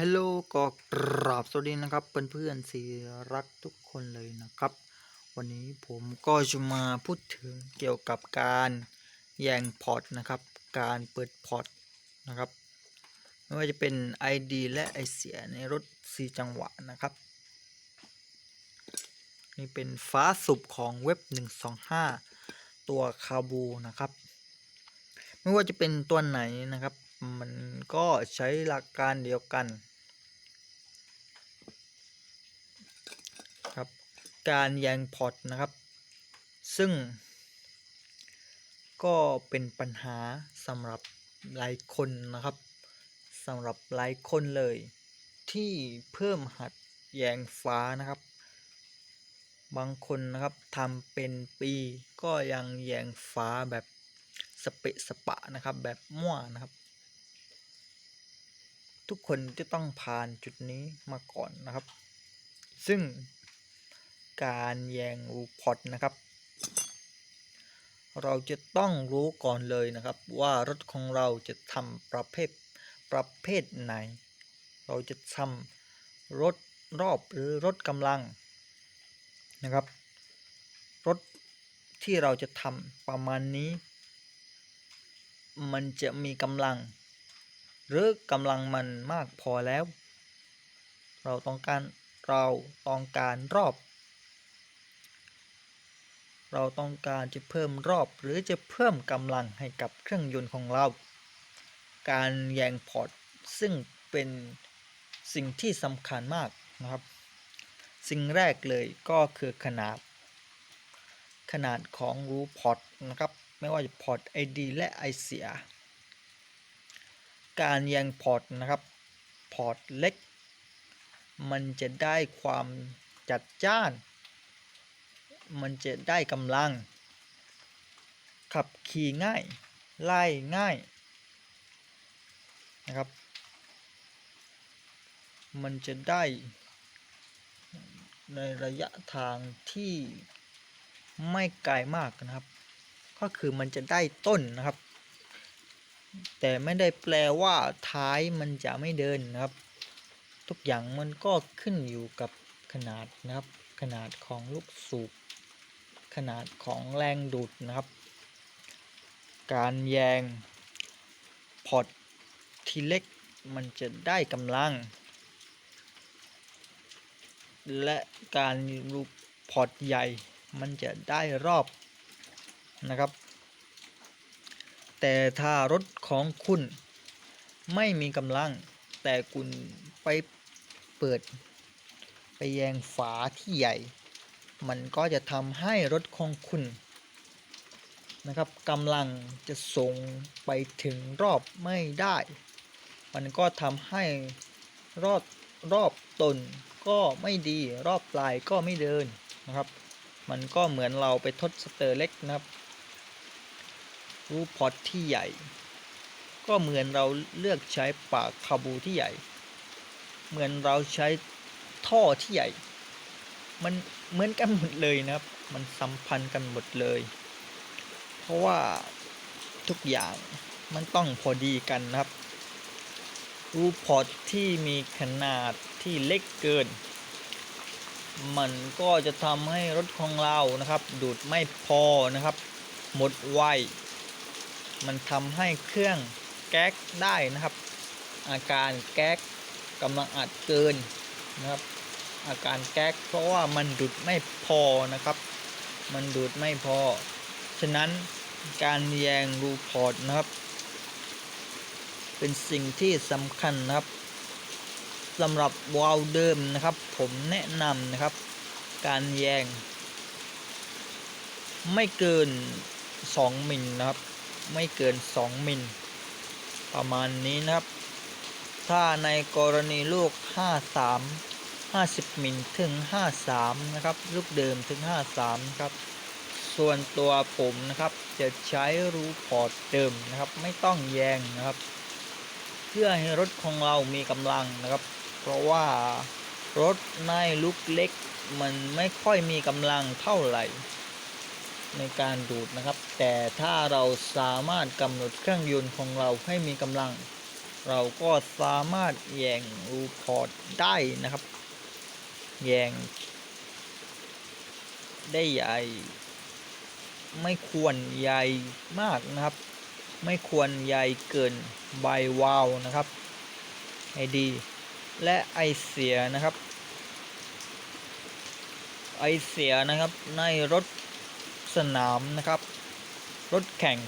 ฮัลโหลก็กราบสวัสดีนะครับเพื่อนๆสีรักทุกคนเลยนะครับ วันนี้ผมก็จะมาพูดถึงเกี่ยวกับการแย่งพอร์ตนะครับ การเปิดพอร์ตนะครับ ไม่ว่าจะเป็น ID และ ไอเสียในรถ 4 จังหวะนะครับ นี่เป็นฟ้าสุบของเว็บ 125 ตัวคาบูนะครับ ไม่ว่าจะเป็นตัวไหนนะครับ มันก็ใช้หลักการเดียวกันครับ การแยงพอร์ตนะครับ ซึ่ง ก็เป็นปัญหาสำหรับหลายคนนะครับสำหรับหลายคนเลย ที่เพิ่มหัดแยงฟ้านะครับ บางคนนะครับทำเป็นปีก็ยังแยงฟ้าแบบสเปะสปะนะครับแบบมั่วนะครับ ทุกคนจะต้องผ่านจุดนี้มาก่อนนะครับ ซึ่งการแยงรูพอร์ตนะครับ เราจะต้องรู้ก่อนเลยนะครับ ว่ารถของเราจะทำประเภทประเภทไหน เราจะทำรถรอบหรือรถกำลังนะครับ รถที่เราจะทำประมาณนี้ มันจะมีกำลัง หรือกำลังมันมากพอแล้ว เราต้องการเราต้องการรอบ เราต้องการจะเพิ่มรอบ หรือจะเพิ่มกำลังให้กับเครื่องยนต์ของเรา การแยงพอร์ตซึ่งเป็นสิ่งที่สำคัญมากนะครับ สิ่งแรกเลยก็คือขนาด ขนาดของรูพอร์ตนะครับ ไม่ว่าจะพอร์ต ID และ I เสีย การแยงพอร์ตนะครับ พอร์ตเล็ก มันจะได้ความจัดจ้าน มันจะได้กำลัง ขับขี่ง่าย ไล่ง่าย นะครับ มันจะได้ในระยะทางที่ไม่ไกลมากนะครับ ก็คือมันจะได้ต้นนะครับ แต่ไม่ได้แปลว่าท้ายมันจะไม่เดินนะครับ ทุกอย่างมันก็ขึ้นอยู่กับขนาดนะครับ ขนาดของลูกสูบ ขนาดของแรงดูดนะครับ การแยงพอร์ตที่เล็กมันจะได้กำลัง และการรูปพอร์ตใหญ่มันจะได้รอบนะครับ แต่ถ้ารถของคุณไม่มีกำลัง แต่คุณไปเปิด ไปแยงฝาที่ใหญ่ มันก็จะทำให้รถของคุณนะครับกำลังจะส่งไปถึงรอบไม่ได้ มันก็ทำให้รอบรอบตนก็ไม่ดีรอบปลายก็ไม่เดินนะครับ มันก็เหมือนเราไปทดสเตอร์เล็กนะครับ รูปพอร์ตที่ใหญ่ ก็เหมือนเราเลือกใช้ปากคาบูที่ใหญ่ เหมือนเราใช้ท่อที่ใหญ่ มันเหมือนกันหมดเลยนะครับ มันสัมพันธ์กันหมดเลย เพราะว่าทุกอย่างมันต้องพอดีกันนะครับ รูปพอร์ตที่มีขนาดที่เล็กเกิน มันก็จะทำให้รถของเรานะครับ ดูดไม่พอนะครับ หมดไว มันทำให้เครื่องแก๊กได้นะครับ อาการแก๊กกำลังอัดเกินนะครับ อาการแก๊กเพราะว่ามันดูดไม่พอนะครับ มันดูดไม่พอ ฉะนั้นการแยงรูพอร์ตนะครับ เป็นสิ่งที่สำคัญนะครับสำหรับวาล์วเดิมนะครับ ผมแนะนำนะครับ การแยง ไม่เกิน 2มิลนะครับ ไม่เกิน 2 มิล ประมาณนี้นะครับ ถ้าในกรณีลูก 53 50 มิลถึง 53 นะครับ ลูกเดิมถึง 53 ครับ ส่วนตัวผมนะครับจะใช้รูพอร์ตเดิมนะครับ ไม่ต้องแยงนะครับ เพื่อให้รถของเรามีกำลังนะครับ เพราะว่ารถในลูกเล็กมันไม่ค่อยมีกำลังเท่าไหร่ ในการดูดนะครับ แต่ถ้าเราสามารถกำหนดเครื่องยนต์ของเราให้มีกำลัง เราก็สามารถแยงรูพอร์ตได้นะครับ แยง ได้ใหญ่ ไม่ควรใหญ่มากนะครับ ไม่ควรใหญ่เกินใบวาวนะครับให้ดี และไอเสียนะครับ ไอเสียนะครับในรถ สนามนะครับ รถแข่ง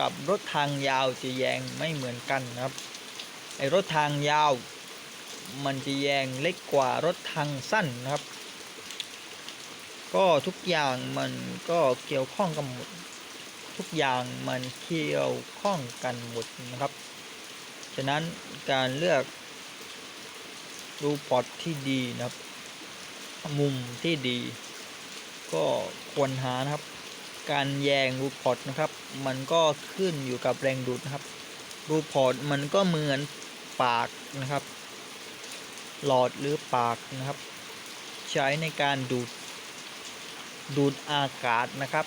กับรถทางยาวจะแยงไม่เหมือนกันนะครับไอรถทางยาว มันจะแยงเล็กกว่ารถทางสั้นนะครับ ก็ทุกอย่างมันก็เกี่ยวข้องกันหมดทุกอย่างมันเกี่ยวข้องกันหมดนะครับ ฉะนั้นการเลือกรูพอร์ตที่ดีนะครับ มุมที่ดี ก็ควรหานะครับ การแยงรูพอร์ตนะครับ มันก็ขึ้นอยู่กับแรงดูดนะครับ รูพอร์ตมันก็เหมือนปากนะครับ หลอดหรือปากนะครับ ใช้ในการดูดดูดอากาศนะครับ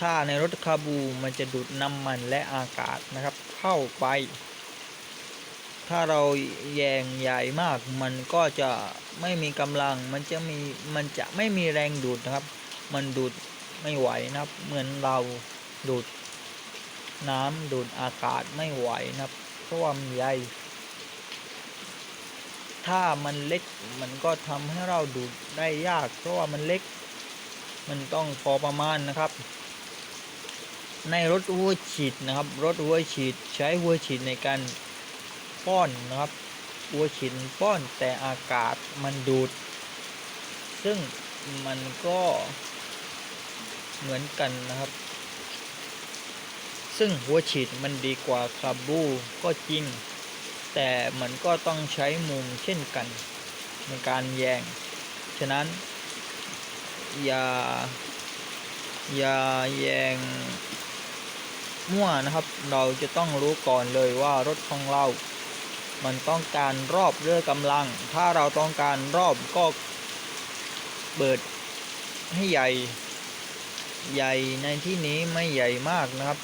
ถ้าในรถคาบูมันจะดูดน้ำมันและอากาศนะครับ เข้าไป ถ้าเราแยงใหญ่มาก มันก็จะไม่มีกำลัง มันจะมี มันจะไม่มีแรงดูดนะครับ มันดูด ไม่ไหวนะครับ เหมือนเราดูดน้ำดูดอากาศไม่ไหวนะครับ เพราะว่ามันใหญ่ ถ้ามันเล็กมันก็ทำให้เราดูดได้ยาก เพราะว่ามันเล็ก มันต้องพอประมาณนะครับ ในรถหัวฉีดนะครับ รถหัวฉีดใช้หัวฉีดในการป้อนนะครับหัวฉีดป้อนแต่อากาศมันดูด ซึ่งมันก็ เหมือนกันนะครับ ซึ่งหัวฉีดมันดีกว่าคาบูก็จริง แต่มันก็ต้องใช้มุมเช่นกัน ในการแยง ฉะนั้น อย่า อย่าแยงมั่วนะครับ เราจะต้องรู้ก่อนเลยว่ารถของเรา มันต้องการรอบเรือกำลัง ถ้าเราต้องการรอบก็เปิดให้ใหญ่ ใหญ่ในที่นี้ไม่ใหญ่มากนะครับ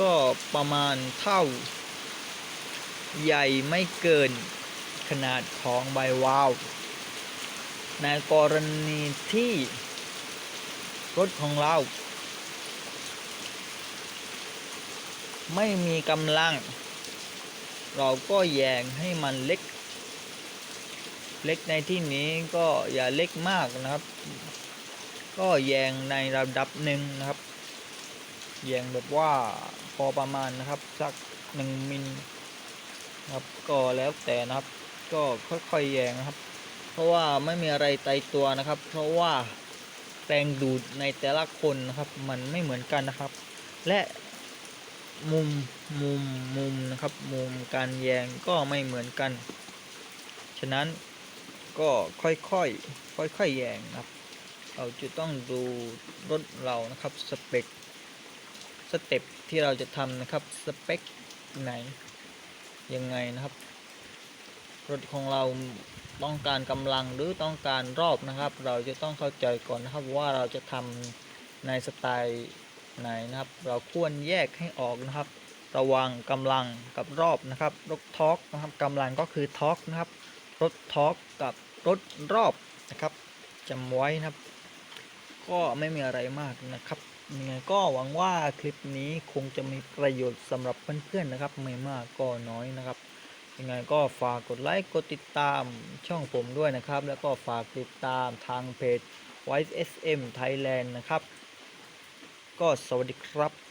ก็ประมาณเท่า ใหญ่ไม่เกินขนาดของใบวาว ในกรณีที่รถของเรา ไม่มีกำลัง เราก็แยงให้มันเล็ก เล็กในที่นี้ก็อย่าเล็กมากนะครับ ก็แยงในระดับหนึ่งนะครับ แยงแบบว่าพอประมาณนะครับสักหนึ่งมิลนะครับก็แล้วแต่นะครับ ก็ค่อยๆแยงนะครับ เพราะว่าไม่มีอะไรตายตัวนะครับ เพราะว่าแรงดูดในแต่ละคนนะครับ มันไม่เหมือนกันนะครับ และมุมมุมมุมนะครับ มุมการแยงก็ไม่เหมือนกัน ฉะนั้นก็ค่อยๆค่อยๆแยงนะครับ เราจะต้องดูรถเรานะครับสเปคสเต็ปที่เราจะทำนะครับสเปคไหนยังไงนะครับ รถของเราต้องการกำลังหรือต้องการรอบนะครับ เราจะต้องเข้าใจก่อนนะครับว่าเราจะทำในสไตล์ไหนนะครับ เราควรแยกให้ออกนะครับ ระวังกำลังกับรอบนะครับ รถทอร์กนะครับกำลังก็คือทอร์กนะครับ รถทอร์กกับรถรอบนะครับจำไว้นะครับ ก็ไม่มีอะไรมากนะครับยังไงก็หวังว่าคลิปนี้คงจะมีประโยชน์สำหรับเพื่อนๆนะครับ ไม่มากก็น้อยนะครับ ยังไงก็ฝากกดไลค์กดติดตามช่องผมด้วยนะครับ แล้วก็ฝากติดตามทางเพจ wise SM Thailand นะครับ ก็สวัสดีครับ